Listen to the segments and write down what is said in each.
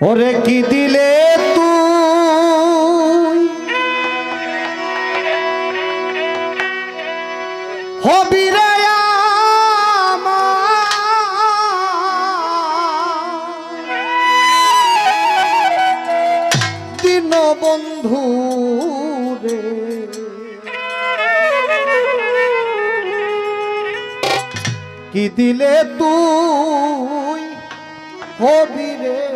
ওরে কি দিলে তুই? হবি রে বন্ধু রে। কি দিলে তুই? হবি রে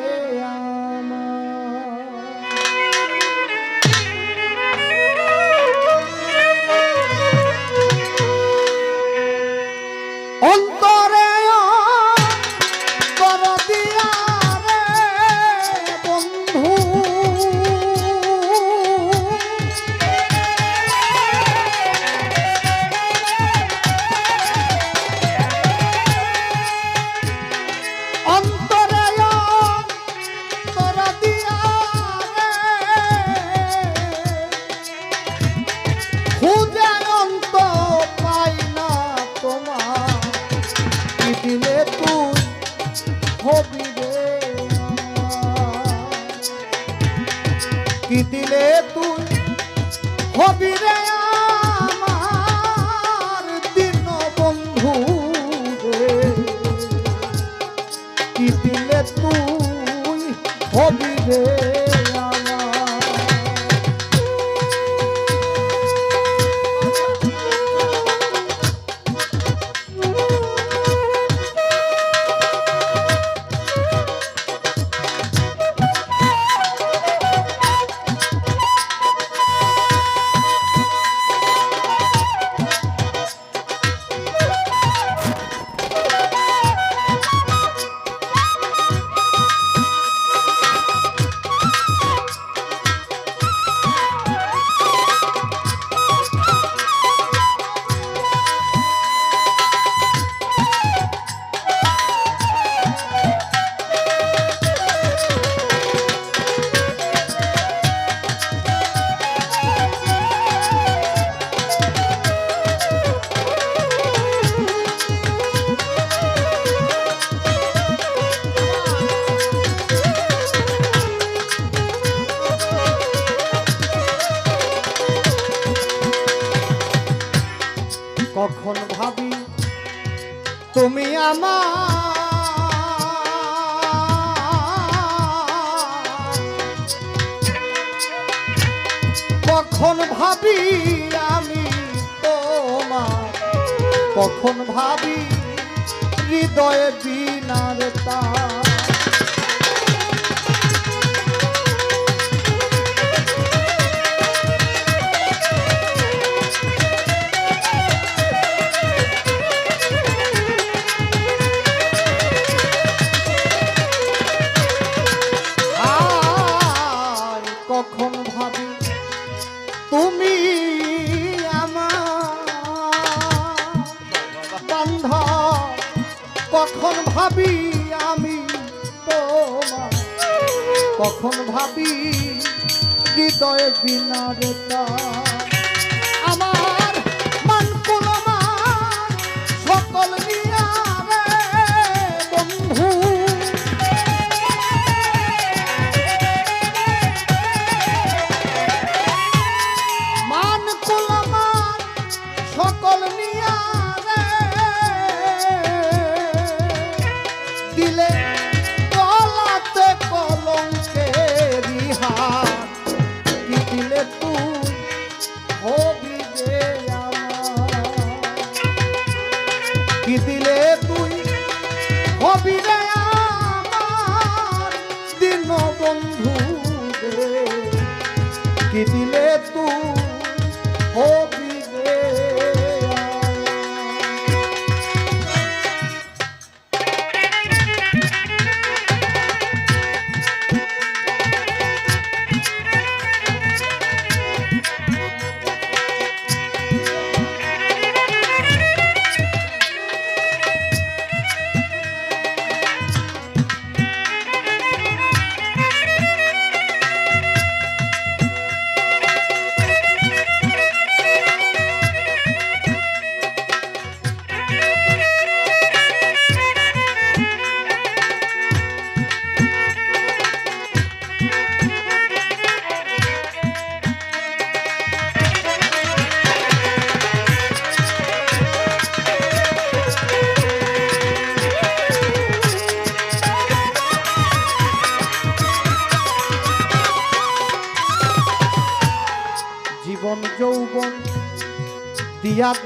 হবি তুমি আমার। কখন ভাবি আমি তোমার? কখন ভাবি হৃদয় দিনার তার? বন্ধ কখন ভাবি আমি তোমার কখন ভাবি হৃদয় বিনা আমার বন্ধু কি দিলে তুই?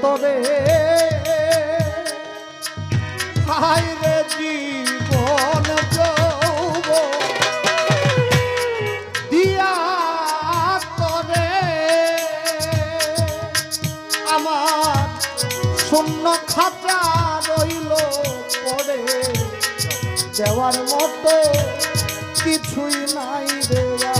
তবে হাই রে জীবন যৌব দিয়া তবে আমার শূন্য খাতা রইল পরে। দেওয়ার মতো কিছুই নাই দেওয়া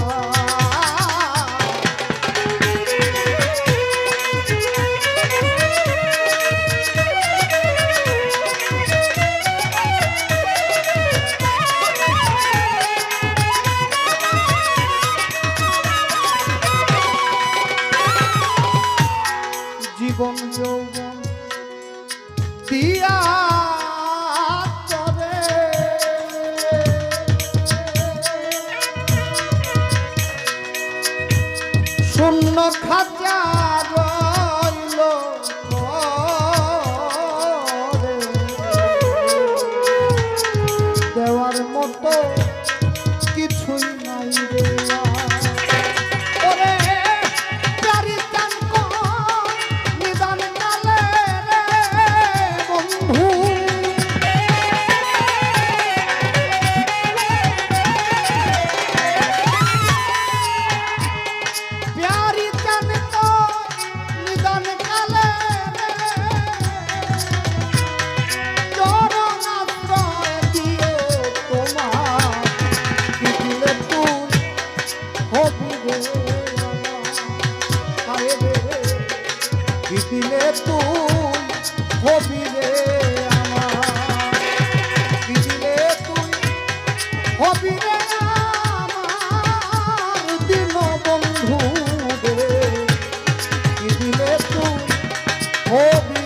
come পিতিলে তুই হবি রে আমার পিতিলে তুই হবি রে আমার দিন বন্ধু রে পিতিলে তুই হবি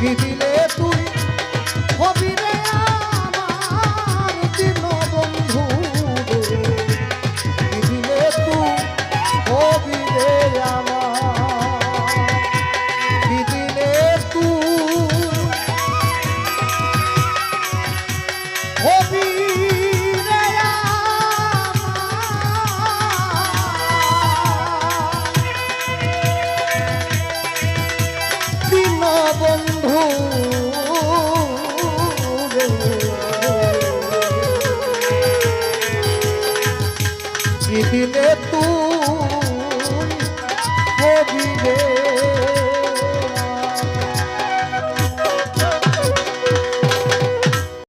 Y dile